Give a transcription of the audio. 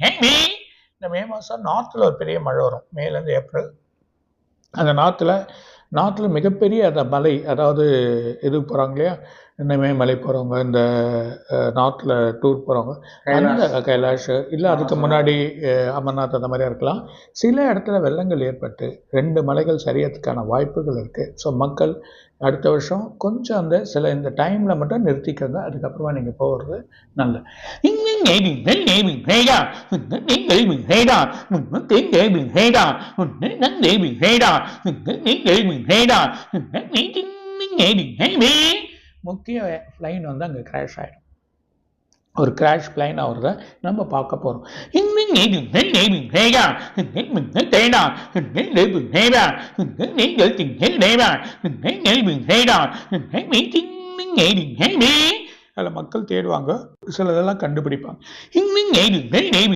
இந்த மே மாதம் நார்த்தில் ஒரு பெரிய மழை வரும். மேலேருந்து ஏப்ரல். அந்த நாற்றுல நாற்றுல மிகப்பெரிய அந்த மலை அதாவது இதுக்கு போகிறாங்க இல்லையா? இந்த மேமலை போகிறவங்க இந்த நார்த்தில் டூர் போகிறவங்க அந்த கைலாஷ். இல்லை அதுக்கு முன்னாடி அமர்நாத் அந்த மாதிரியா இருக்கலாம். சில இடத்துல வெள்ளங்கள் ஏற்பட்டு ரெண்டு மலைகள் சரியறதுக்கான வாய்ப்புகள் இருக்குது ஸோ மக்கள் அடுத்த வருஷம் கொஞ்சம் அந்த சில இந்த டைமில் மட்டும் நிறுத்திக்கங்க. அதுக்கப்புறமா நீங்கள் போகிறது நல்லது. முக்கிய ஃப்ளைன் வந்து அங்கே கிராஷ் ஆகிடும் ஒரு கிராஷ் பிளைன் ஆகிறத நம்ம பார்க்க போகிறோம் அதில் மக்கள் தேடுவாங்க. சிலதெல்லாம் கண்டுபிடிப்பாங்க.